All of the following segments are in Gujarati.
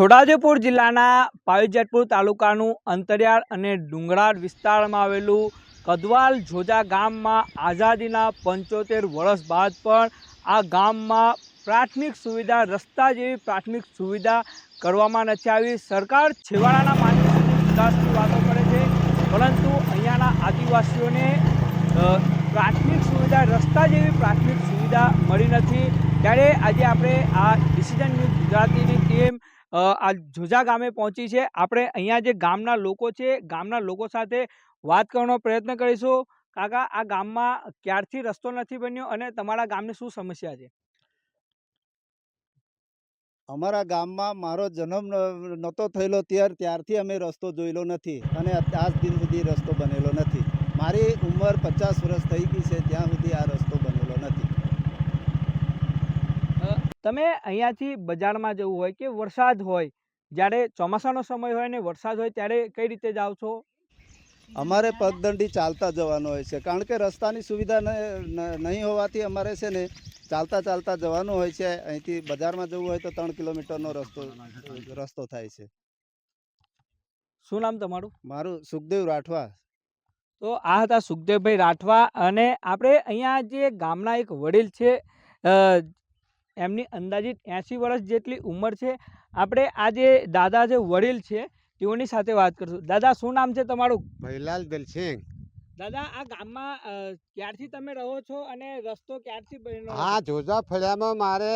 છોટાઉદેપુર જિલ્લાના પાવીજેતપુર તાલુકાનું અંતરિયાળ અને ડુંગરાળ વિસ્તારમાં આવેલું કદવાલ જોજા ગામમાં આઝાદીના પંચોતેર વર્ષ બાદ પણ આ ગામમાં પ્રાથમિક સુવિધા, રસ્તા જેવી પ્રાથમિક સુવિધા કરવામાં નથી આવી. સરકાર છેવાડાના માનવી વિકાસની વાતો કરે છે, પરંતુ અહીંયાના આદિવાસીઓને પ્રાથમિક સુવિધા, રસ્તા જેવી પ્રાથમિક સુવિધા મળી નથી. ત્યારે આજે આપણે આ ડિસિઝન ન્યૂઝ ગુજરાતીની ટીમ આ જોજા ગામે પહોંચી છે. આપણે અહીંયા જે ગામના લોકો છે, ગામના લોકો સાથે વાત કરવાનો પ્રયત્ન કરીશું. કાકા, આ ગામમાં ક્યારથી રસ્તો નથી બન્યો અને તમારા ગામની શું સમસ્યા છે? અમારા ગામમાં મારો જન્મ નહોતો થયેલો ત્યાર, ત્યારથી અમે રસ્તો જોયેલો નથી અને આજ દિન સુધી રસ્તો બનેલો નથી. મારી ઉંમર પચાસ વર્ષ થઈ ગઈ છે, ત્યાં સુધી આ રસ્તો બનેલો નથી તમે અહીંયાથી બજારમાં જવું હોય કે વરસાદ હોય જ્યારે ચોમાસાનો સમય હોય ને વરસાદ હોય ત્યારે કઈ રીતે જાઓ છો? અમારે પગદંડી ચાલતા જવાનું હોય છે કારણ કે રસ્તાની સુવિધા નહીં હોવાથી અમારે છે ને ચાલતા ચાલતા જવાનું હોય છે. અહીંથી બજારમાં જવું હોય તો ત્રણ કિલોમીટરનો રસ્તો રસ્તો થાય છે. શું નામ તમારું? મારું સુખદેવ રાઠવા. તો આ હતા સુખદેવભાઈ રાઠવા અને આપણે અહીંયા જે ગામના એક વડીલ છે એમની અંદાજિત એંસી વર્ષ જેટલી ઉંમર છે. આપણે આ જે દાદા જે વડીલ છે તેઓની સાથે વાત કરશું. દાદા શું નામ છે તમારું? ભૈલાલ દલસિંહ. દાદા આ ગામમાં ક્યારથી તમે રહો છો અને રસ્તો ક્યારથી બન્યો આ જોજા ફળિયામાં મારે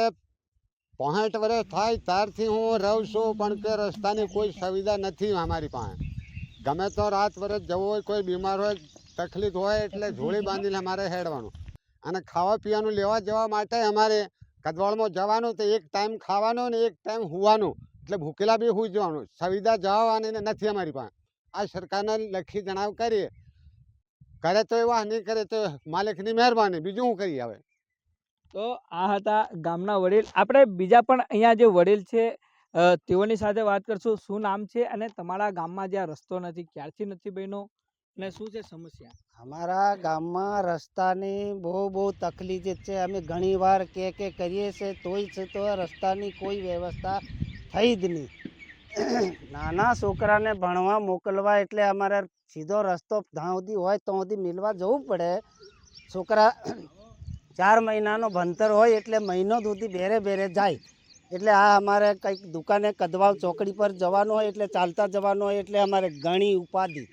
પોસઠ વર્ષ થાય ત્યારથી હું રહું છું પણ કે રસ્તાની કોઈ સુવિધા નથી અમારી પાસે. ગમે તો રાત વરસ જવું હોય કોઈ બીમાર હોય તકલીફ હોય એટલે ઝોળી બાંધીને અમારે હેડવાનું. અને ખાવા પીવાનું લેવા જવા માટે અમારે કદવાળમાં જવાનું તો એક ટાઈમ ખાવાનું ને એક ટાઈમ હોવાનું. એટલે ભૂકેલા બી હોઈ જવાનું. સુવિધા જવાની ને નથી અમારી પાસે. આ સરકારને લખી જણાવ કરીએ. કરે તો એવા, નહીં કરે તો માલિકની મહેરબાની. બીજું શું કરીએ હવે? તો આ હતા ગામના વડીલ. આપણે બીજા પણ અહીંયા જે વડીલ છે તેઓની સાથે વાત કરશું. શું નામ છે અને તમારા ગામમાં જે આ રસ્તો નથી? ક્યારથી નથી બન્યો? અને શું છે સમસ્યા? અમારા ગામમાં રસ્તાની બહુ બહુ તકલીફ છે. અમે ઘણી વાર કે કે કરીએ છે, તોય છે, તો રસ્તાની કોઈ વ્યવસ્થા થઈ જ નહીં. નાના છોકરાને ભણવા મોકલવા એટલે અમારે સીધો રસ્તો જ્યાં સુધી હોય ત્યાં સુધી મિલવા જવું પડે. છોકરા ચાર મહિનાનો ભણતર હોય એટલે મહિનો સુધી બેરે બેરે જાય. એટલે આ અમારે કંઈક દુકાને કદવાવ ચોકડી પર જવાનું હોય એટલે ચાલતા જવાનું હોય એટલે અમારે ઘણી ઉપાધિ.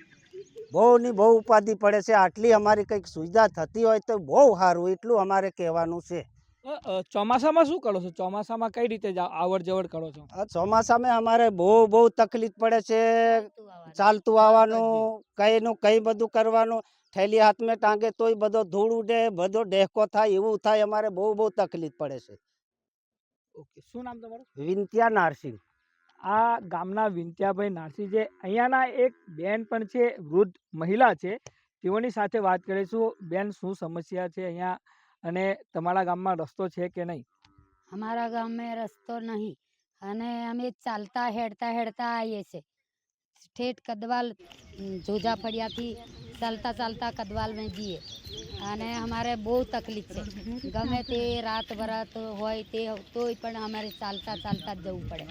બહુની બહુ ઉપાધિ પડે છે. આટલી અમારી કંઈક સુવિધા થતી હોય તો બહુ સારું. એટલું અમારે કહેવાનું છે. ચોમાસામાં શું કરો છો? ચોમાસામાં કઈ રીતે આવડ જવડ કરો છો? ચોમાસામાં અમારે બહુ બહુ તકલીફ પડે છે. ચાલતું આવવાનું કઈનું કઈ બધું કરવાનું. થેલી હાથમાં ટાંગે તોય બધો ધૂળ ઉડે બધો ડેહકો થાય એવું થાય. અમારે બહુ બહુ તકલીફ પડે છે. ઓકે. શું નામ તમારું? વિંત્યા નારસિંહ. આ ગામના વિંત્યાભાઈ નારસી છે અહીંયાના એક બેન પણ છે, વૃદ્ધ મહિલા છે. તેઓની સાથે વાત કરીશું. બેન, શું સમસ્યા છે અહીંયા અને તમારા ગામમાં રસ્તો છે કે નહીં? અમારા ગામે રસ્તો નહીં અને અમે ચાલતા, હેડતા હેડતા આવીએ છીએ. ઠેઠ કદવાલ જોજા ફળિયાથી ચાલતા ચાલતા કદવાલમાં में જઈએ અને અમારે બહુ તકલીફ છે. ગમે તે રાત બરાત હોય તે તોય પણ અમારે ચાલતા ચાલતા જ જવું પડે.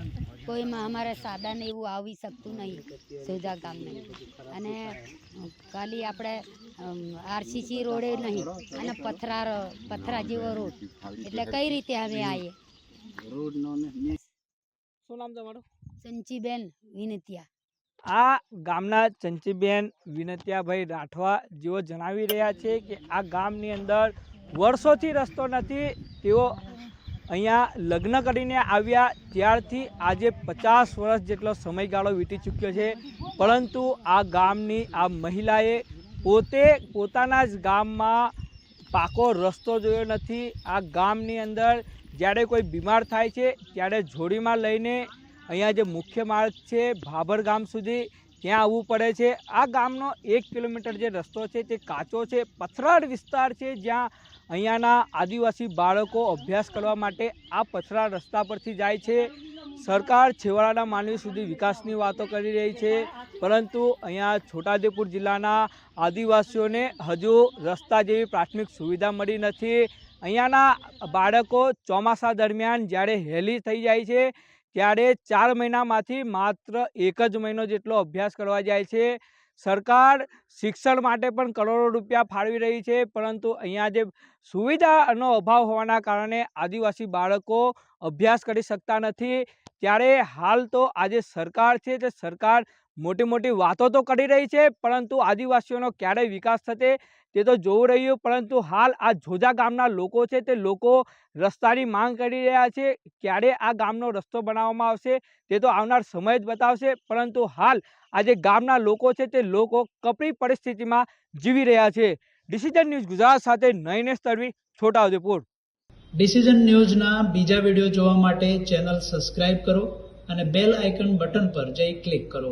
કોઈમાં અમારે સાધન એવું આવી શકતું નહીં સોજા ગામને અને ખાલી આપણે આરસીસી રોડે નહીં અને પથરા પથરા જેવો રોડ. એટલે કઈ રીતે અમે આવીએ? શું નામ તમારું? સંચીબેન વિનતિયા. આ ગામના ચંચીબેન વિનત્યાભાઈ રાઠવા જેઓ જણાવી રહ્યા છે કે આ ગામની અંદર વર્ષોથી રસ્તો નથી, તેઓ અહીંયા લગ્ન કરીને આવ્યા ત્યારથી આજે પચાસ વર્ષ જેટલો સમયગાળો વીતી ચૂક્યો છે. પરંતુ આ ગામની આ મહિલાએ પોતે પોતાના જ ગામમાં પાકો રસ્તો જોયો નથી. આ ગામની અંદર જ્યારે કોઈ બીમાર થાય છે, ત્યારે જોડીમાં લઈને અહીંયા જે મુખ્ય માર્ગ છે ભાભર ગામ સુધી ત્યાં આવવું પડે છે. આ ગામનો એક કિલોમીટર જે રસ્તો છે તે કાચો છે. પથરાળ વિસ્તાર છે જ્યાં અહીંયાના આદિવાસી બાળકો અભ્યાસ કરવા માટે આ પથરાળ રસ્તા પરથી જાય છે. સરકાર છેવાડાના માનવી સુધી વિકાસની વાતો કરી રહી છે. પરંતુ અહીંયા છોટાઉદેપુર જિલ્લાના આદિવાસીઓને હજુ રસ્તા જેવી પ્રાથમિક સુવિધા મળી નથી. અહીંયાના બાળકો ચોમાસા દરમિયાન જ્યારે હેલી થઈ જાય છે ત્યારે ચાર મહિનામાંથી માત્ર એક જ મહિનો જેટલો અભ્યાસ કરવા જાય છે. સરકાર શિક્ષણ માટે પણ કરોડો રૂપિયા ફાળવી રહી છે, પરંતુ અહીંયા જે સુવિધાનો અભાવ હોવાના કારણે આદિવાસી બાળકો અભ્યાસ કરી શકતા નથી. ત્યારે હાલ તો આજે સરકાર છે, તે સરકાર મોટી મોટી વાતો તો કરી રહી છે, પરંતુ આદિવાસીઓનો ક્યારે વિકાસ થશે તે તો જોવું રહ્યું, પરંતુ હાલ આ જોજા ગામના લોકો છે તે લોકો રસ્તાની માંગ કરી રહ્યા છે, ક્યારે આ ગામનો રસ્તો બનાવવામાં આવશે તે તો આવનાર સમય જ બતાવશે, પરંતુ હાલ આ જે ગામના લોકો છે તે લોકો કપરી પરિસ્થિતિમાં જીવી રહ્યા છે. ડિસિઝન ન્યૂઝ ગુજરાત સાથે નયનેશ તરવી, છોટાઉદેપુર. ડિસિઝન ન્યૂઝના બીજા વીડિયો જોવા માટે ચેનલ સબસ્ક્રાઇબ કરો અને બેલ આઇકન બટન પર જઈ ક્લિક કરો.